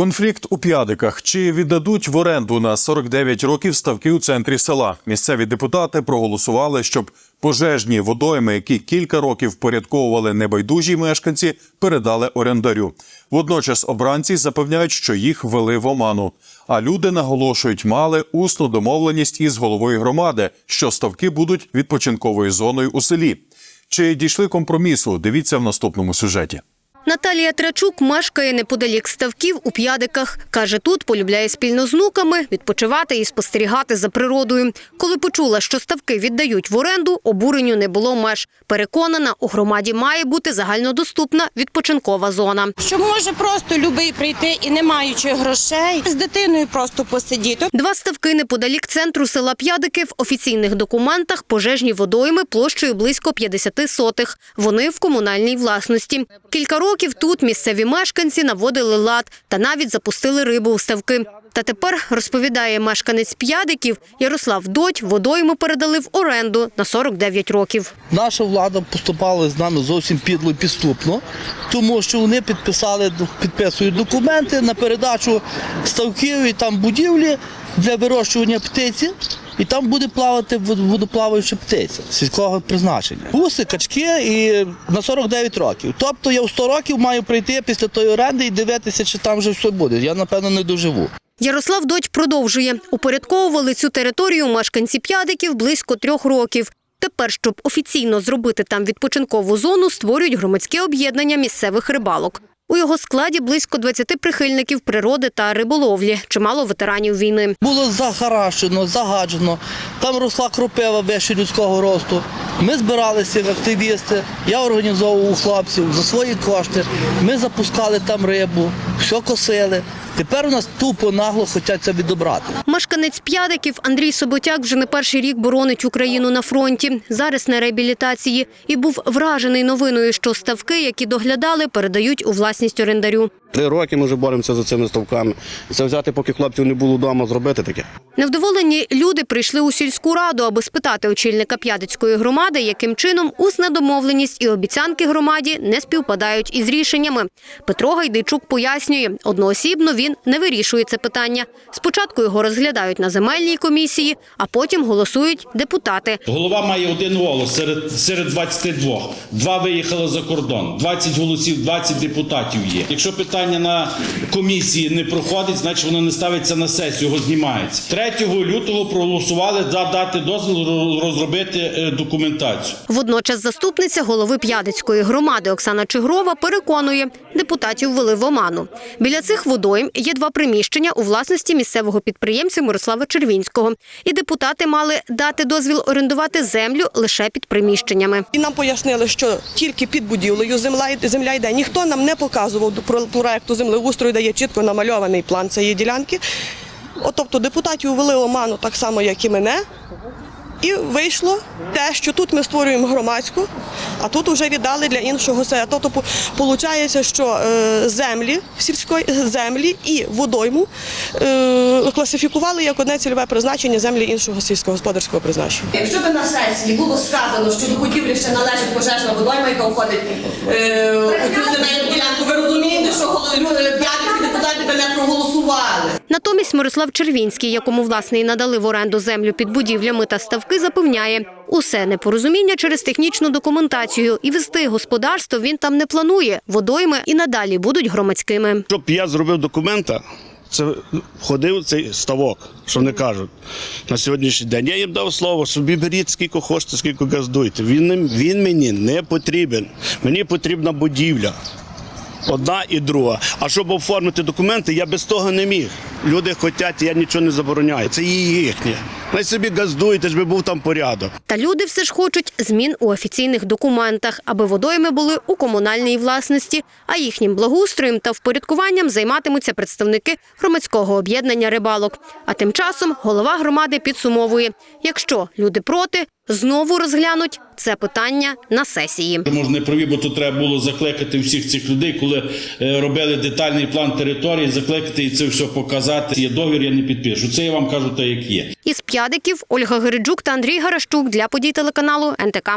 Конфлікт у п'ядиках. Чи віддадуть в оренду на 49 років ставки у центрі села? Місцеві депутати проголосували, щоб пожежні водойми, які кілька років впорядковували небайдужі мешканці, передали орендарю. Водночас обранці запевняють, що їх вели в оману. А люди наголошують, мали усну домовленість із головою громади, що ставки будуть відпочинковою зоною у селі. Чи дійшли компромісу? Дивіться в наступному сюжеті. Наталія Трачук мешкає неподалік ставків у П'ядиках. Каже, тут полюбляє спільно з внуками відпочивати і спостерігати за природою. Коли почула, що ставки віддають в оренду, обуренню не було меж. Переконана, у громаді має бути загальнодоступна відпочинкова зона. Що може просто любий прийти і не маючи грошей з дитиною просто посидіти. Два ставки неподалік центру села П'ядики в офіційних документах пожежні водойми площею близько 50 сотих. Вони в комунальній власності. Кілька років тут місцеві мешканці наводили лад та навіть запустили рибу у ставки. Та тепер, розповідає мешканець П'ядиків, Ярослав Додь, водойми передали в оренду на 49 років. Наша влада поступала з нами зовсім підло підступно, тому що вони підписали, підписують документи на передачу ставків і там будівлі для вирощування птиці. І там буде плавати водоплаваюча птиця сільського призначення. Гуси, качки і на 49 років. Тобто я в 100 років маю прийти після тої оренди і дивитися, чи там вже все буде. Я напевно не доживу. Ярослав Додь продовжує. Упорядковували цю територію мешканці П'ядиків близько трьох років. Тепер, щоб офіційно зробити там відпочинкову зону, створюють громадське об'єднання місцевих рибалок. У його складі близько 20 прихильників природи та риболовлі, чимало ветеранів війни. Було захаращено, загаджено. Там росла кропива вище людського росту. Ми збиралися як активісти. Я організовував хлопців за свої кошти. Ми запускали там рибу, все косили. Тепер у нас тупо нагло хочуть це відобрати. Мешканець П'ядиків Андрій Соботяк вже не перший рік боронить Україну на фронті. Зараз на реабілітації і був вражений новиною, що ставки, які доглядали, передають у власність орендарю. Три роки ми вже боремося за цими ставками. Це взяти, поки хлопців не було вдома, зробити таке. Невдоволені люди прийшли у сільську раду, аби спитати очільника П'ядицької громади, яким чином усна домовленість і обіцянки громаді не співпадають із рішеннями. Петро Гайдичук пояснює, одноосібно він не вирішує це питання. Спочатку його розглядають на земельній комісії, а потім голосують депутати. Голова має один голос серед, серед 22. Два виїхали за кордон. 20 голосів, 20 депутатів є. Якщо питання на комісії не проходить, значить воно не ставиться на сесію, його знімається. 3 лютого проголосували за дати дозвіл розробити е, документацію. Водночас заступниця голови П'ядицької громади Оксана Чигрова переконує, депутатів вели в оману. Біля цих водойм є два приміщення у власності місцевого підприємця Мирослава Червінського. І депутати мали дати дозвіл орендувати землю лише під приміщеннями. І нам пояснили, що тільки під будівлею земля, земля йде. Ніхто нам не показував до про- проекту землеустрою, де є чітко намальований план цієї ділянки. От, тобто депутатів ввели оману так само, як і мене. І вийшло те, що тут ми створюємо громадську, а тут вже віддали для іншого все. Тобто виходить, що е, землі сільської землі і водойму е, класифікували як одне цільове призначення землі іншого сільськогосподарського призначення. Якщо б на сесії було сказано, що до будівлі ще належить пожежна водойма, яка входить п'ятдесят депутатів не проголосували. Натомість Мирослав Червінський, якому власне і надали в оренду землю під будівлями та ставки, запевняє, усе непорозуміння через технічну документацію і вести господарство він там не планує. Водойми і надалі будуть громадськими. Щоб я зробив документа, це входив цей ставок, що вони кажуть на сьогоднішній день. Я їм дав слово, собі беріть скільки хочете, скільки газдуйте. Він, він мені не потрібен. Мені потрібна будівля. Одна і друга. А щоб оформити документи, я без того не міг. Люди хочуть, я нічого не забороняю. Це її їхнє. Най собі газдуйте, щоб був там порядок. Та люди все ж хочуть змін у офіційних документах, аби водойми були у комунальній власності, а їхнім благоустроєм та впорядкуванням займатимуться представники громадського об'єднання рибалок. А тим часом голова громади підсумовує: якщо люди проти, знову розглянуть це питання на сесії. Може не праві, бо тут треба було закликати всіх цих людей, коли е, робили детальний план території, закликати і це все показати. Є договір, я не підпишу. Це я вам кажу так, як є. Із п'ядиків Ольга Гириджук та Андрій Гарашчук для подій телеканалу НТК.